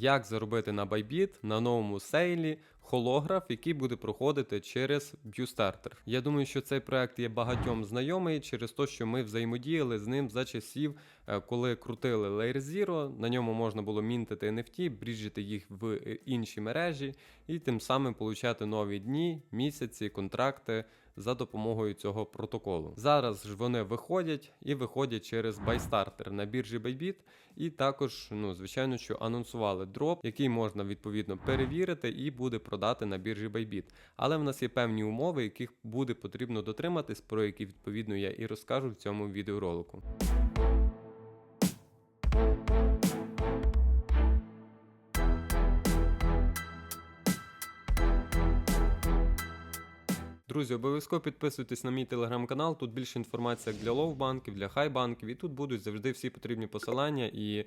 Як заробити на Bybit на новому сейлі холограф, який буде проходити через BuStarter. Я думаю, що цей проект є багатьом знайомий через те, що ми взаємодіяли з ним за часів, е, коли крутили Layer Zero. На ньому можна було мінтити NFT, бріджити їх в е, інші мережі і тим самим получати нові дні, місяці, контракти за допомогою цього протоколу. Зараз ж вони виходять і виходять через байстартер на біржі Bybit, і також, ну звичайно, що анонсували дроп, який можна відповідно перевірити і буде продати на біржі Bybit. Але в нас є певні умови, яких буде потрібно дотриматись, про які відповідно я і розкажу в цьому відеоролику. Друзі, обов'язково підписуйтесь на мій телеграм-канал. Тут більше інформації як для лов банків, для хай-банків, і тут будуть завжди всі потрібні посилання і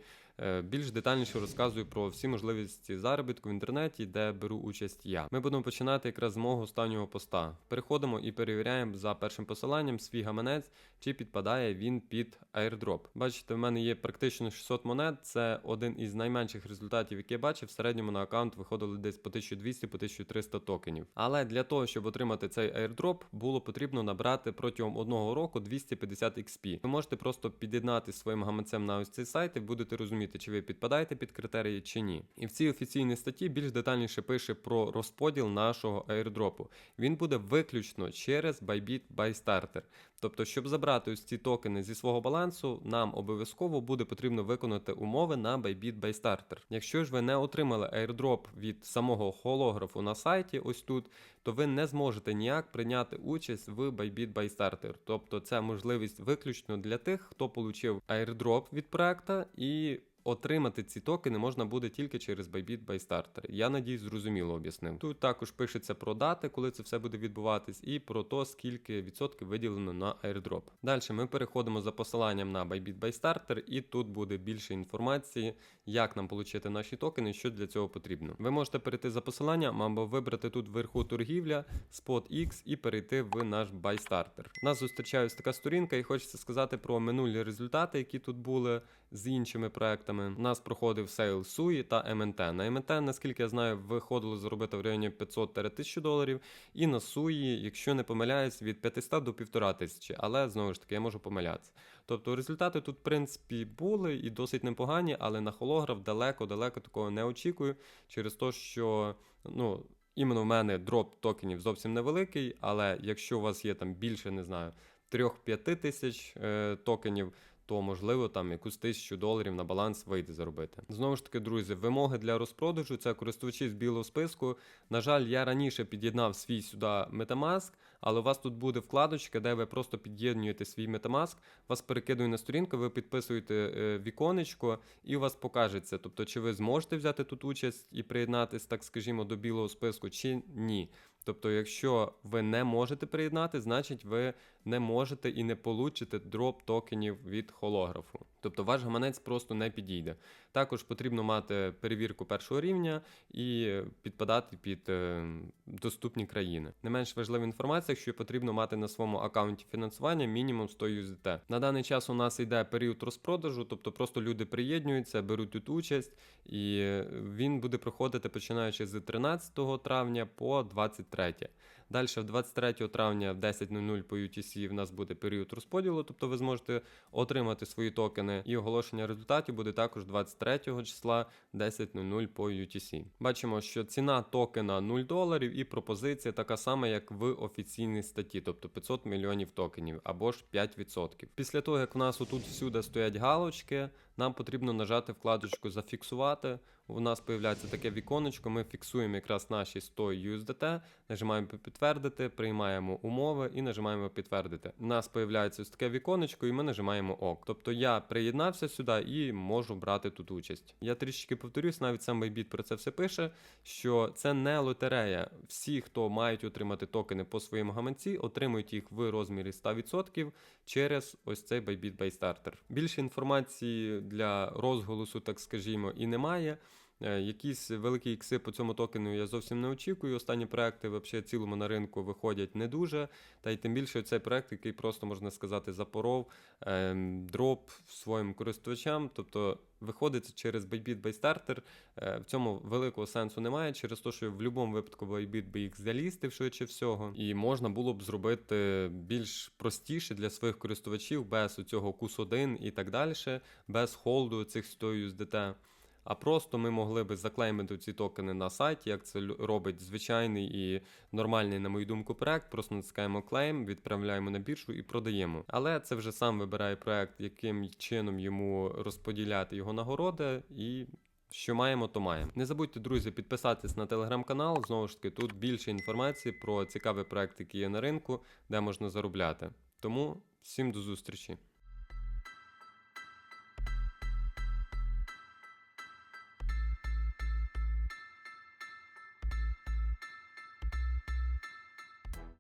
більш детальніше розказую про всі можливості заробітку в інтернеті, де беру участь я. Ми будемо починати якраз з мого останнього поста. Переходимо і перевіряємо за першим посиланням свій гаманець, чи підпадає він під airdrop. Бачите, в мене є практично 600 монет. Це один із найменших результатів, які я бачив. В середньому на аккаунт виходили десь по 1200-1300 токенів. Але для того, щоб отримати цей airdrop, було потрібно набрати протягом одного року 250 XP. Ви можете просто під'єднати своїм гаманцем на ось цей сайт і будете розуміти, чи ви підпадаєте під критерії чи ні. І в цій офіційній статті більш детальніше пише про розподіл нашого airdropу. Він буде виключно через Bybit ByStarter. Тобто, щоб забрати ось ці токени зі свого балансу, нам обов'язково буде потрібно виконати умови на Bybit ByStarter. Якщо ж ви не отримали airdrop від самого холографу на сайті, ось тут, то ви не зможете ніяк прийняти участь в Bybit ByStarter. Тобто це можливість виключно для тих, хто отримав airdrop від проекта і Отримати ці токени можна буде тільки через Bybit ByStarter. Я надіюсь, зрозуміло об'яснив. Тут також пишеться про дати, коли це все буде відбуватись, і про то, скільки відсотків виділено на airdrop. Далі ми переходимо за посиланням на Bybit ByStarter, і тут буде більше інформації, як нам отримати наші токени, що для цього потрібно. Ви можете перейти за посиланням або вибрати тут вверху торгівля, SpotX і перейти в наш ByStarter. Нас зустрічає така сторінка, і хочеться сказати про минулі результати, які тут були з іншими проектами проектами. У нас проходив сейл Суї та МНТ. На МНТ, наскільки я знаю, виходило заробити в районі 500-1000 доларів. І на Суї, якщо не помиляюсь, від 500 до 1500, але знову ж таки я можу помилятися. Тобто результати тут, в принципі, були і досить непогані, але на холограф далеко-далеко такого не очікую, через те, що ну. Іменно в мене дроп токенів зовсім невеликий, але якщо у вас є там більше, не знаю, 3-5 тисяч е, токенів, то можливо там якусь тисячу доларів на баланс вийде заробити. Знову ж таки, друзі, вимоги для розпродажу це користувачі з білого списку. На жаль, я раніше під'єднав свій сюди Metamask, але у вас тут буде вкладочка, де ви просто під'єднуєте свій Metamask, вас перекидує на сторінку, ви підписуєте е, віконечко і у вас покажеться, тобто, чи ви зможете взяти тут участь і приєднатись, так скажімо, до білого списку, чи ні. Тобто, якщо ви не можете приєднати, значить ви не можете і не получите дроп токенів від холографу. Тобто ваш гаманець просто не підійде. Також потрібно мати перевірку першого рівня і підпадати під е, доступні країни. Не менш важлива інформація, що потрібно мати на своєму аккаунті фінансування мінімум 100 USDT. На даний час у нас йде період розпродажу, тобто просто люди приєднуються, беруть тут участь, і він буде проходити починаючи з 13 травня по 23. Далі, в 23 травня в 10.00 по UTC в нас буде період розподілу, тобто ви зможете отримати свої токени, і оголошення результатів буде також 23 числа 10.00 по UTC. Бачимо, що ціна токена 0 доларів і пропозиція така сама, як в офіційній статті, тобто 500 мільйонів токенів або ж 5%. Після того, як в нас отут всюди стоять галочки, нам потрібно нажати вкладочку Зафіксувати. У нас з'являється таке віконечко, ми фіксуємо якраз наші 100 USDT, нажимаємо підтвердити, приймаємо умови і нажимаємо підтвердити. У нас з'являється ось таке віконечко, і ми нажимаємо ок. Тобто я приєднався сюди і можу брати тут участь. Я трішки повторюсь, навіть сам Bybit про це все пише, що це не лотерея. Всі, хто мають отримати токени по своєму гаманці, отримують їх в розмірі 100% через ось цей Bybit ByStarter. Більше інформації для розголосу, так скажімо, і немає. Е, Якісь великі ікси по цьому токену я зовсім не очікую. Останні проекти взагалі цілому на ринку виходять не дуже. Та й тим більше цей проект, який просто можна сказати, запоров ем, дроп своїм користувачам. Тобто виходить через Bybit ByStarter. Е, В цьому великого сенсу немає, через те, що в будь-якому випадку Bybit би їх залістив швидше всього, і можна було б зробити більш простіше для своїх користувачів без цього кус 1 і так далі, без холду цих 100 USDT. А просто ми могли би заклеймити ці токени на сайті, як це робить звичайний і нормальний, на мою думку, проект. Просто натискаємо клейм, відправляємо на біржу і продаємо. Але це вже сам вибирає проект, яким чином йому розподіляти його нагороди і. Що маємо, то маємо. Не забудьте, друзі, підписатись на телеграм-канал. Знову ж таки, тут більше інформації про цікавий проект, який є на ринку, де можна заробляти. Тому всім до зустрічі.